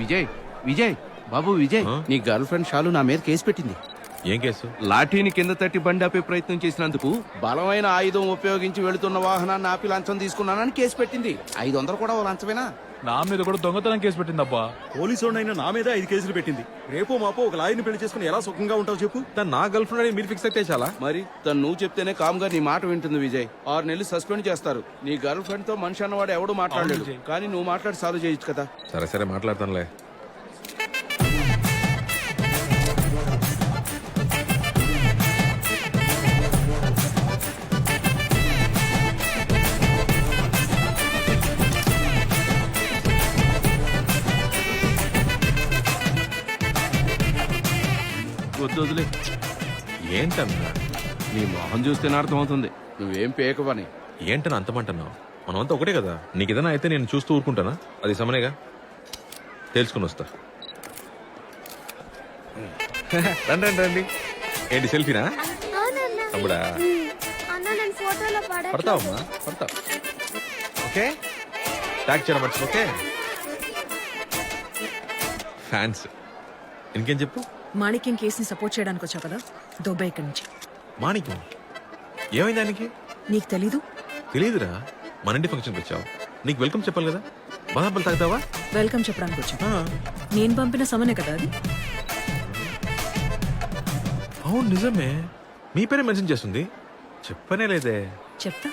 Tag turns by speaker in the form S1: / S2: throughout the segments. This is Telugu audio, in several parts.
S1: విజయ్ విజయ్ బాబు విజయ్? నీ గర్ల్ ఫ్రెండ్ షాలు నా మీద కేసు పెట్టింది.
S2: ఏం కేసు?
S1: లాఠీని కింద తట్టి బండి ఆపే ప్రయత్నం చేసినందుకు బలమైన ఆయుధం ఉపయోగించి వెళుతున్న వాహనాన్ని ఆపి లంచం తీసుకున్నానని కేసు పెట్టింది. ఐదు వందలు కూడా ఓ లంచమేనా?
S3: నా మీద కూడా దొంగతనం కేసు పెట్టిందబ్బా.
S4: పోలీసు అయినా నా మీద ఐదు కేసులు పెట్టింది. రేపో మాపో ఒక లాయర్ని పెళ్ళి చేసుకుని ఎలా సుఖంగా ఉంటావు చెప్పు.
S2: తను నా గర్ల్ ఫ్రెండ్ అని మీరు ఫిక్స్ అయితే చాలా.
S1: మరి తను నువ్వు చెప్తేనే కామ్గా నీ మాట వింటుంది విజయ్. ఆరు నెలలు సస్పెండ్ చేస్తారు. నీ గర్ల్ ఫ్రెండ్తో మనిషి అన్నవాడు ఎవడు మాట్లాడలేడు.
S3: విజయ్.
S1: కానీ నువ్వు మాట్లాడి సాల్వ్ చేయొచ్చు కదా.
S2: సరే సరే మాట్లాడతానులే.
S1: వదిలే.
S2: ఏంటన్నా?
S1: నీ మొహం చూస్తేనే అర్థమవుతుంది. నువ్వేం పేకవని
S2: ఏంటని అంతమంటున్నావు మనమంతా ఒకటే కదా. నీకు ఏదైనా అయితే నేను చూస్తూ ఊరుకుంటానా? అది సమనేగా? తెలుసుకుని వస్తా. రండి రండి రండి. ఏంటి సెల్ఫీనా? తమ్ముడా పడతావమ్మా? పడతావు ఓకే? ట్యాగ్ చేయడం మర్చి ఓకే? ఫ్యాన్స్ ఇంకేం చెప్పు?
S5: మాణిక్యం కేసుని సపోర్ట్ చేయడానికి వచ్చావు కదా? దుబాయ్ ఇక్కడి నుంచి.
S2: మాణిక్యం? ఏమైంది దానికి
S5: నీకు తెలీదు?
S2: తెలియదురా మన ఇంటి ఫంక్షన్కి వచ్చావు. నీకు వెల్కమ్ చెప్పాలి కదా? బాదాపలు తాగుతావా?
S5: వెల్కమ్ చెప్పడానికి వచ్చావు.
S2: ఆ,
S5: నేను పంపిన సమనే కదా అది?
S2: అవును నిజమే. మీ పేరే మెన్షన్ చేస్తుంది. చెప్పనే లేదే.
S5: చెప్తా.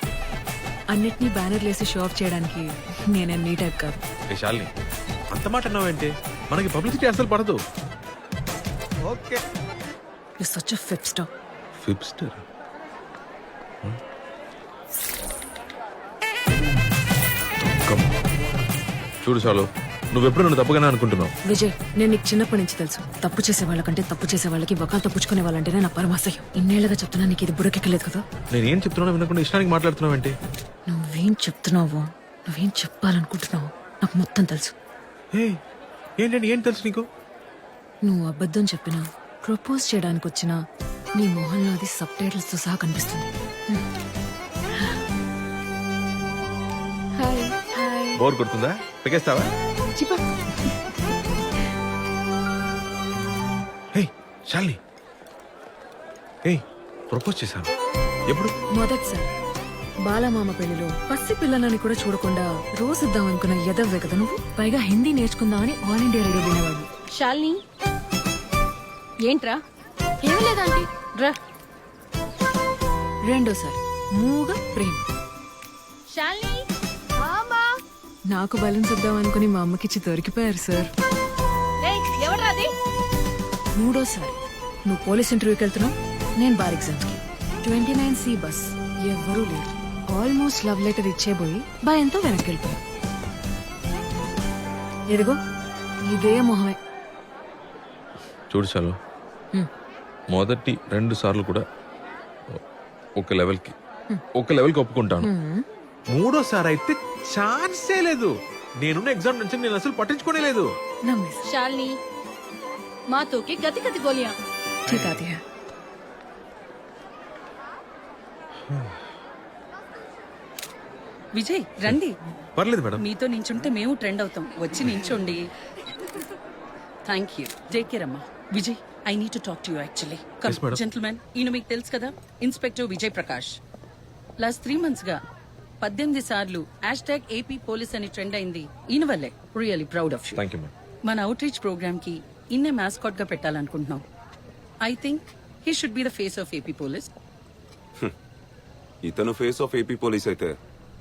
S5: అన్నిటినీ బ్యానర్లు వేసి షో ఆఫ్ చేయడానికి నేనే నీ టైప్ కాదు.
S2: శాలిని అంత మాట అన్నావేంటి? మనకి పబ్లిసిటీ అసలు పడదు. ఓకే.
S5: యు సచ్ ఫిప్ స్టాప్
S2: ఫిప్స్టర్ చూడు చాలు నువ్వెప్పుడు నన్ను తప్పుగానే అనుకుంటున్నావు.
S5: విజయ్ నేను నీకు చిన్నప్పటి నుంచి తెలుసు. తప్పు చేసే వాళ్ళకంటే తప్పు చేసే వాళ్ళకి వకాలు తప్పుచుకునే వాళ్ళంటేనే నా పరమాశయం. ఇన్నేళ్ళుగా చెప్తున్నా నీకు ఇది బుడకెక్కలేదు కదా?
S2: నేనేం చెప్తున్నానో వినకుండా ఇష్టానికి మాట్లాడుతున్నావేంటి
S5: నువ్వేం చెప్తున్నావో నువ్వేం చెప్పాలనుకుంటున్నావో నాకు మొత్తం తెలుసు.
S2: ఏ ఏంటండి ఏం తెలుసు నీకు?
S5: నువ్వు అబద్ధం చెప్పినా ప్రపోజ్ చేయడానికి వచ్చినా నీ మొహంలో అది సబ్ టైటిల్స్తో సహా కనిపిస్తుంది. హాయ్ హాయ్
S2: బోర్ కొడుతుందా? పెకేస్తావా? హే శాలిని. హే ప్రపోజ్ చేశాను. ఎప్పుడు?
S5: మొదటిసారి బాలమామ పెళ్ళిలో పసి పిల్లలని కూడా చూడకుండా రోజు ఇద్దాం అనుకున్న ఎదవ్వే కదా నువ్వు? పైగా హిందీ నేర్చుకుందామని ఆల్ ఇండియా రేడియో వినేవాడు.
S6: శాలిని ఏంట్రా?
S7: ఏం లేదంటే
S6: రా.
S5: రెండోసారి. మూగ ప్రేమ.
S6: శాలిని.
S5: నాకు బలన్స్ ఇద్దాం అనుకుని మా అమ్మకిచ్చి దొరికిపోయారు సార్.
S6: అది?
S5: మూడోసారి. నువ్వు పోలీస్ ఇంటర్వ్యూకి వెళ్తున్నావు? నేను బార్ ఎగ్జామ్స్కి ట్వంటీ నైన్ సి బస్. ఎవ్వరూ లేరు. ఆల్మోస్ట్ లవ్ లెటర్ ఇచ్చేబోయి భయంతో వెనక్కి వెళ్ళిపోయా ఎదిగో ఇదే మొహమే.
S2: చూడు చాలు
S5: హ్మ్.
S2: మొదటి రెండు సార్లు కూడా ఒక లెవెల్కి ఒక లెవెల్కి ఒప్పుకుంటాను
S5: హ్మ్.
S2: మూడోసారి అయితే ఛాన్సే లేదు నేనున్న ఎగ్జామ్ నుంచి నేను అసలు పట్టించుకోనే లేదు
S5: నమ్మేసా
S6: శాలిని మాతోకి గతి గతి గోలియా
S5: ठीक आती है
S8: విజయ్ రండి
S2: పర్లేదు మేడం
S8: మీతో నించుంటే మేము ట్రెండ్ అవుతాం వచ్చి నించోండి థ్యాంక్ యూ టేక్ కేర్ అమ్మా Vijay I need to talk to you
S2: actually madam.
S8: Gentlemen ఈయన మీకు తెలుసు కదా? Inspector Vijay Prakash last three మంత్స్గా పద్దెనిమిది సార్లు హ్యాష్ ట్యాగ్ ఏపీ పోలీస్ అని ట్రెండ్ అయింది. ఈయన వల్లే. Really proud of you
S2: thank you madam
S8: మన అవుట్ రీచ్ ప్రోగ్రామ్కి ఇన్నే మాస్కాట్గా పెట్టాలనుకుంటున్నాం. I think he should be the face of AP police
S9: ఇతను ఫేస్ ఆఫ్ ఏపీ పోలీస్ అయితే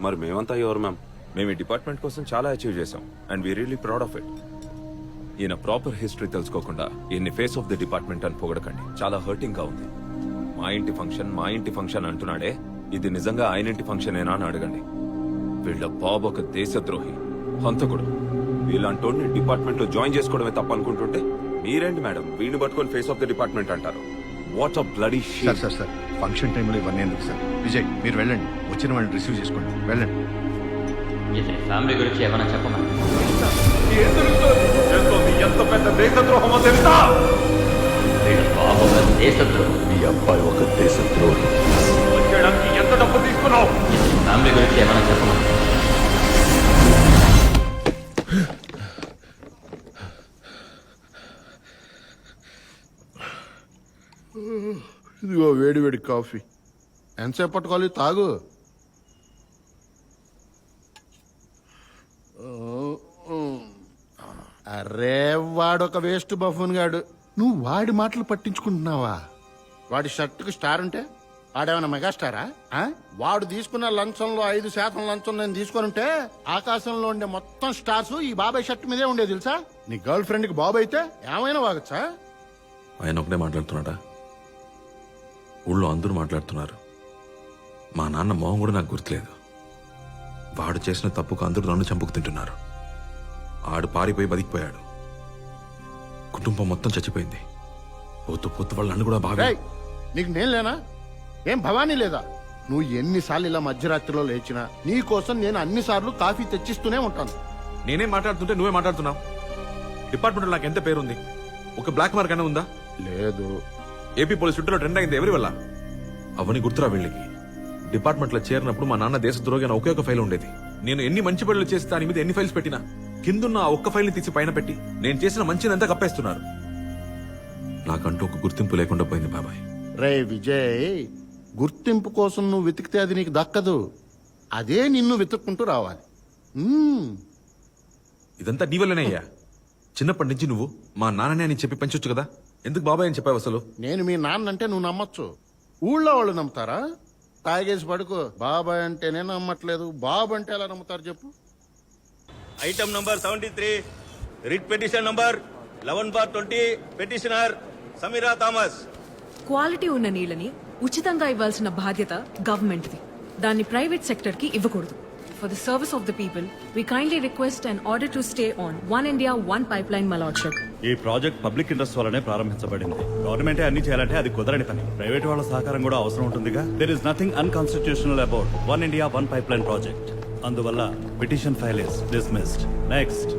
S9: మరి మేమంతా ఎవరు మ్యామ్ మేము ఈ డిపార్ట్మెంట్ కోసం చాలా అచీవ్ చేసాం and we really proud of it ఈయన ప్రాపర్ హిస్టరీ తెలుసుకోకుండా ఈయన్ని ఫేస్ ఆఫ్ ది డిపార్ట్మెంట్ అని పొగడకండి. చాలా హర్టింగ్గా ఉంది. మా ఇంటి ఫంక్షన్ మా ఇంటి ఫంక్షన్ అంటున్నాడే ఇది నిజంగా ఆయన ఇంటి ఫంక్షన్ ఏనా అని అడగండి. వీళ్ళ బాబు ఒక దేశద్రోహి హంతకుడు. వీళ్ళంటోడిని డిపార్ట్మెంట్లో జాయిన్ చేసుకోవడమే తప్ప అనుకుంటుంటే మీరేంటి మేడం వీడిని పట్టుకొని ఫేస్ ఆఫ్ ది డిపార్ట్మెంట్ అంటారు. What of bloody
S10: sir sir sir function టైంలో ఇవన్నీ ఎందుకు సార్? విజయ్ మీరు వెళ్ళండి. వచ్చిన వాళ్ళని రిసీవ్ చేసుకోండి. వెళ్ళండి.
S11: ఫ్యామిలీ గురించి ఏమైనా చెప్పమని
S9: ఎంత పెద్ద దేశద్రోహమో తెలుసా?
S11: దేశద్రోహం.
S10: మీ అబ్బాయి ఒక దేశద్రోహి.
S9: వచ్చేయడానికి ఎంత డబ్బు తీసుకున్నావు?
S11: గురించి ఏమైనా చెప్పను
S12: ఇదిగో వేడి వేడి కాఫీ. ఎంతసేపు పట్టుకోవాలి తాగు. Oh. అరే వాడొక వేస్ట్ బఫూన్ గాడు. నువ్వు వాడి మాటలు పట్టించుకుంటున్నావా? వాడి షర్టుకి స్టార్ ఉంటే వాడేమైనా మెగాస్టారా? ఆ? వాడు తీసుకున్న లంచంలో ఐదు శాతం లంచం నేను తీసుకొని ఉంటే ఆకాశంలో ఉండే మొత్తం స్టార్స్ ఈ బాబాయ్ షర్ట్ మీదే ఉండే తెలుసా? నీ గర్ల్ ఫ్రెండ్కి బాబు అయితే ఏమైనా వాగచ్చా?
S2: ఆయన ఒకటే మాట్లాడుతున్నాడా? ఊళ్ళో అందరూ మాట్లాడుతున్నారు. మా నాన్న మొహం కూడా నాకు గుర్తులేదు. వాడు చేసిన తప్పుకు అందరూ నన్ను చంపుకు తింటున్నారు. ఆడు పారిపోయి బతికిపోయాడు. కుటుంబం మొత్తం చచ్చిపోయింది. పోతూ పోతూ వాళ్ళు నన్ను కూడా బాగా
S12: నీకు నేను లేనా? ఏం భవానీ లేదా? నువ్వు ఎన్నిసార్లు ఇలా మధ్యరాత్రిలో లేచినా నీ కోసం నేను అన్నిసార్లు కాఫీ తెచ్చిస్తూనే ఉంటాను.
S2: నేనేం మాట్లాడుతుంటే నువ్వే మాట్లాడుతున్నావు? డిపార్ట్మెంట్ నాకు ఎంత పేరుంది? ఒక బ్లాక్ మార్క్ అయినా ఉందా?
S12: లేదు.
S2: ఏపీ పోలీస్ చుట్టూ ట్రెండ్ అయింది ఎవరి వల్ల? అవని గుర్తురా వీళ్ళకి. డిపార్ట్మెంట్లో చేరినప్పుడు మా నాన్న దేశద్రోగి అని ఒకే ఒక ఫైల్ ఉండేది. నేను ఎన్ని మంచి పనులు చేసి దాని మీద ఎన్ని ఫైల్స్ పెట్టినా కిందున్న ఒక్క ఫైల్ని తీసి పైన పెట్టి నేను చేసిన మంచినంతా కప్పేస్తున్నారు. నాకంటూ ఒక గుర్తింపు లేకుండా పోయింది బాబాయ్.
S12: రే విజయ్ గుర్తింపు కోసం నువ్వు వెతికితే అది నీకు దక్కదు. అదే నిన్ను వెతుక్కుంటూ రావాలి. మ్మ్.
S2: ఇదంతా నీ వల్లనే అయ్యా. చిన్నప్పటి నుంచి నువ్వు మా నాన్ననే అని చెప్పి పెంచొచ్చు కదా? ఎందుకు బాబాయ్ అని చెప్పావు అసలు?
S12: నేను మీ నాన్న అంటే నువ్వు నమ్మొచ్చు. ఊళ్ళో వాళ్ళు నమ్ముతారా? తాగేసి పడుకో. బాబాయ్ అంటేనే నమ్మట్లేదు. బాబు అంటే ఎలా నమ్ముతారు చెప్పు.
S4: Item number seventy three writ petition number eleven bar twenty petitioner Sameera Thomas
S5: quality ఉన్న నీళ్ళని ఉచితంగా ఇవ్వాల్సిన బాధ్యత గవర్నమెంట్ది దాన్ని ప్రైవేట్ సెక్టర్కి ఇవ్వకూడదు. For the service of the people we kindly request and order to stay on one India one pipeline మలాడ్షక్
S4: ఈ ప్రాజెక్ట్ పబ్లిక్ ఇంట్రెస్ట్ వల్లనే ప్రారంభించబడింది. గవర్నమెంటే అన్ని చేయాలంటే అది కుదరని పని. ప్రైవేట్ వాళ్ళ సహకారం కూడా అవసరం ఉంటుందిగా. There is nothing unconstitutional about one India one pipeline project అందువల్ల petition file is dismissed next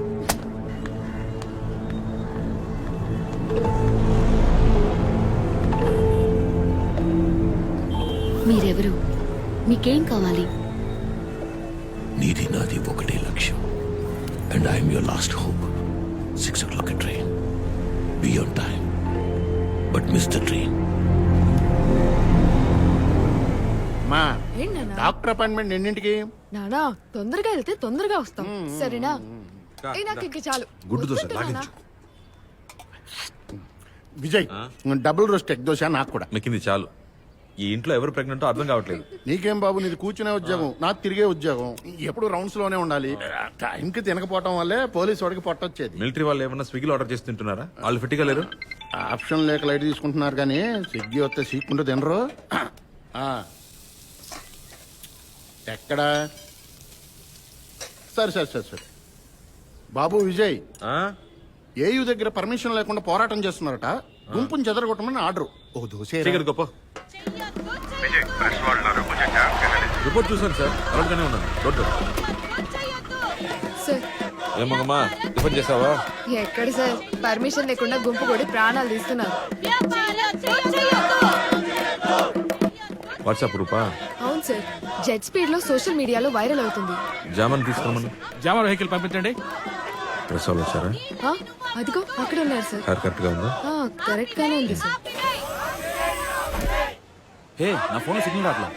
S7: మీరెవరు? మీకేం కావాలి?
S1: నీది నాది ఒకటే లక్ష్యం. And I'm your last hope six o'clock train be on time but miss the train
S12: మా డాక్టర్ అపాయింట్మెంట్ ఎన్నింటికి?
S5: నానా తొందరగా వెళ్తే తొందరగా వస్తాం. సరేనా? ఏ, నాకు ఇంక చాలు.
S2: గుడ్డు దోశ
S5: వద్దంటే నాన్నా.
S2: లాగించు.
S12: Vijay double roast egg dosa నాకు కూడా.
S2: మెక్కింది చాలు. ఈ ఇంట్లో ఎవరు ప్రెగ్నెంటో అర్థం కావట్లేదు.
S12: నీకేం బాబు నీది కూర్చునే ఉద్యోగం నాకు తిరిగే ఉద్యోగం. ఎప్పుడు రౌండ్స్లోనే ఉండాలి. టైంకి తినకపోవటం వల్లే పోలీస్ వాడికి పొట్టొచ్చేది.
S2: మిలిటరీ వాళ్ళు ఏమన్నా స్విగ్గీలో ఆర్డర్ చేసి తింటున్నారా? వాళ్ళు ఫిట్గా లేరు?
S12: ఆప్షన్ లేక లైట్ తీసుకుంటున్నారు కానీ స్విగ్గీ వస్తే సీక్కుంటూ తినరు. ఆ. ఎక్కడా? సరే సరే సరే సరే. బాబు విజయ్? ఏయు దగ్గర పర్మిషన్ లేకుండా పోరాటం చేస్తున్నారట. గుంపుని చెదరగొట్టమని ఆర్డర్. ఓ దోశ
S2: చీకటి గొప్ప. రిపోర్ట్ చూసాను సార్. అలర్ట్గానే ఉన్నాను. Road
S5: sir.
S2: ఏమమ్మా టిఫిన్ చేసావా?
S5: ఎక్కడ సార్? పర్మిషన్ లేకుండా గుంపు కొడి ప్రాణాలు తీస్తున్నారు.
S2: వాట్సాప్ రూపా
S5: అవును సార్. జెట్ స్పీడ్లో సోషల్ మీడియాలో వైరల్ అవుతుంది.
S2: జామన్ తీసుకురమ్మను.
S3: జామర్ వెహికల్ పంపించండి.
S2: డ్రెస్ వాళ్ళు వచ్చారా?
S5: ఆ, అదిగో అక్కడ ఉన్నారు సార్.
S2: హెయిర్ కరెక్ట్గా ఉందా
S5: కరెక్ట్ గానే ఉంది సార్.
S3: హే నా ఫోన్ సిగ్నల్ రాట్లా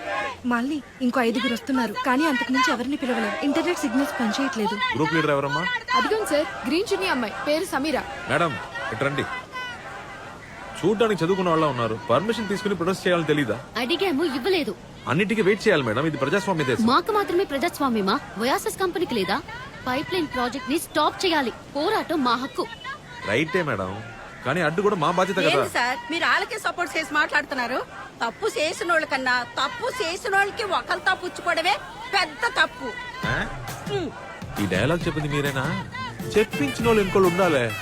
S5: మళ్ళీ ఇంకో ఐదుగురు వస్తున్నారు కానీ అంతకు మించి ఎవరిని పిలవలేదు ఇంటర్నెట్ సిగ్నల్స్ పనిచేయట్లేదు.
S2: గ్రూప్ లీడర్ ఎవరమ్మా?
S5: అదిగోండి సార్ గ్రీన్ చున్నీ అమ్మాయి పేరు సమీరా.
S2: మేడం ఇటు రండి. చూడ్డానికి చదువుకున్న వాళ్ళ ఉన్నారు. పర్మిషన్ తీసుకుని ప్రొటెస్ట్ చేయాలని తెలీదా?
S7: అడిగాము ఇవ్వలేదు.
S2: అన్నిటికీ వెయిట్ చేయాలి మేడం. ఇది ప్రజాస్వామ్య దేశం.
S7: మాకు మాత్రమే ప్రజాస్వామ్యమా? వయాసస్ కంపెనీకి లేదా? పైప్ లైన్ ప్రాజెక్ట్ని స్టాప్ చేయాలి. పోరాటం మా హక్కు.
S2: రైటే మేడం. కానీ అడ్డు కూడా మా బాధ్యత కదా.
S8: ఏంటి సార్? మీరు వాళ్ళకే సపోర్ట్ చేసి మాట్లాడుతున్నారు? తప్పు చేసిన వాళ్ళకన్నా తప్పు చేసిన వాళ్ళకి ఒకరితో పుచ్చుకోవడమే పెద్ద తప్పు.
S2: ఆ? ఈ డైలాగ్ చెప్పింది మీరేనా? చెప్పించిన వాళ్ళు ఇంకోళ్ళు ఉండాలే.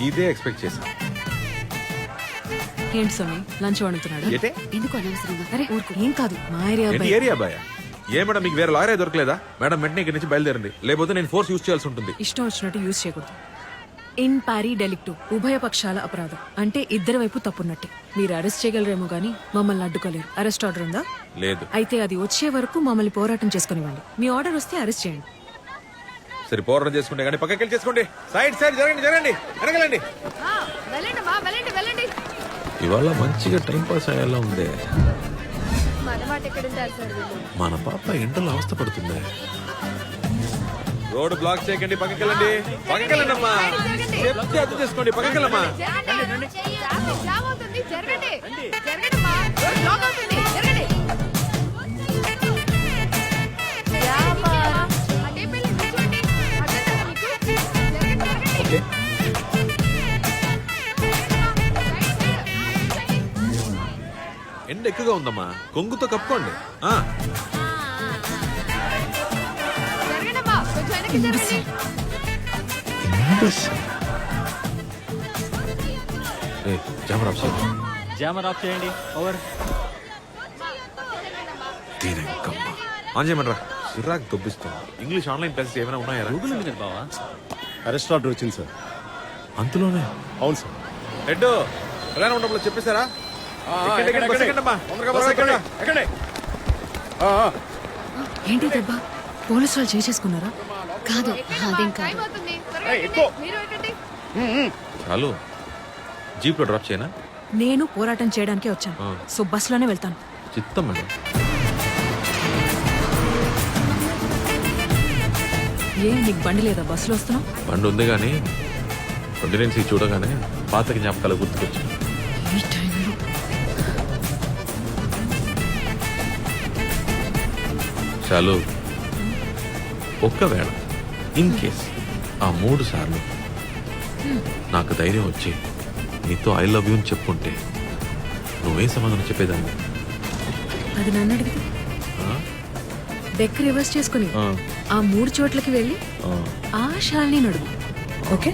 S2: ఇదే ఎక్స్పెక్ట్ చేశా.
S5: ఏంటి స్వామి లంచ్ వండుతున్నాడు.
S2: ఏటే?
S7: ఎందుకు అనవసరంగా?
S5: అరే ఊరుకో ఏం కాదు మా ఏరియా
S2: ఏంటి
S5: అబ్బాయి.
S2: ఏరియా బాయ్ ఏ మేడం మీకు వేరే లాయరే దొరకలేదా? మేడం వెంటనే ఇక్కడి నుంచి బయలుదేరండి. లేకపోతే నేను ఫోర్స్ యూస్ చేయాల్సి ఉంటుంది.
S5: ఇష్టం వచ్చినట్టు యూజ్ చేయకూడదు. ఇన్ పారీ డెలిక్టు ఉభయ పక్షాల అపరాధం. అంటే ఇద్దరి వైపు తప్పున్నట్టే. మీరు అరెస్ట్ చేయగలరేమో గానీ మమ్మల్ని అడ్డుకోలేరు. అరెస్ట్ ఆర్డర్ ఉందా?
S2: లేదు.
S5: అయితే అది వచ్చే వరకు మమ్మల్ని పోరాటం చేసుకునివ్వండి. మీ ఆర్డర్ వస్తే అరెస్ట్ చేయండి.
S2: సరే పోరాటం చేసుకుంటే కానీ పక్కకి వెళ్ళి చేసుకోండి. సైడ్ సైడ్ జరగండి జరగండి. వెనకలండి.
S5: వెళ్ళండి మా వెళ్ళండి వెళ్ళండి.
S2: ఇవాళ మంచిగా టైం పాస్ అయ్యేలా ఉంది.
S6: మన
S2: పాప ఎండలో అవస్థ పడుతుంది.
S9: రోడ్ బ్లాక్ చేయకండి పక్కకి వెళ్ళండి పక్కకి వెళ్ళండి అమ్మా చెప్తే అర్థం చేసుకోండి పక్కకి వెళ్ళమ్మా
S6: ట్రాఫిక్ జామ్ అవుతుంది జరగండి. జరగండి అమ్మా. రోడ్ బ్లాక్ అవుతుంది. జరగండి
S2: ఎండ ఎక్కువగా ఉందమ్మా. కొంగుతో కప్పుకోండి. ఆ.
S6: కొంచెం వెనక్కి జరగండి.
S2: ఆఫ్ చేయి.
S3: జామర్ ఆఫ్ చేయండి. ఓవర్.
S2: ఆన్ చిరాకు దొబ్బిస్తుంది ఇంగ్లీష్ ఆన్లైన్ క్లాసెస్ ఏమైనా ఉన్నాయా?
S3: గూగుల్ ఉంది కదా బావా?
S4: అరెస్ట్ ఆర్డర్ వచ్చింది సార్
S2: అంతలోనే
S4: అవును సార్
S2: హెడ్ ప్రధాన ఉన్నప్పుడు చెప్పేశారా?
S5: ఏంటి దెబ్బ? పోలీసు వాళ్ళు చేసేసుకున్నారా?
S7: కాదు అదేం కాదు.
S2: చాలు. జీప్లో డ్రాప్ చేయనా?
S5: నేను పోరాటం చేయడానికే వచ్చాను. సో బస్సులోనే వెళ్తాను.
S2: చిత్తం మేడం
S5: ఏ నీకు బండి లేదా? బస్సులో వస్తున్నావు?
S2: బండి ఉంది కానీ కంటినెన్సీ చూడగానే పాత జ్ఞాపకాలు గుర్తుకొచ్చాయి. చాలు ఒక్కవేళ ఇన్ కేస్ ఆ మూడు సార్లు నాకు ధైర్యం వచ్చి నీతో ఐ లవ్ యూ అని చెప్పుంటే నువ్వేం సమాధానం చెప్పేదాన్ని.
S5: అది నన్ను అడిగితే?
S2: ఆ?
S5: డెక్ రివర్స్ చేసుకుని
S2: ఆ,
S5: మూడు చోట్లకి వెళ్ళి ఆ. షాల్ని నడుగు ఓకే?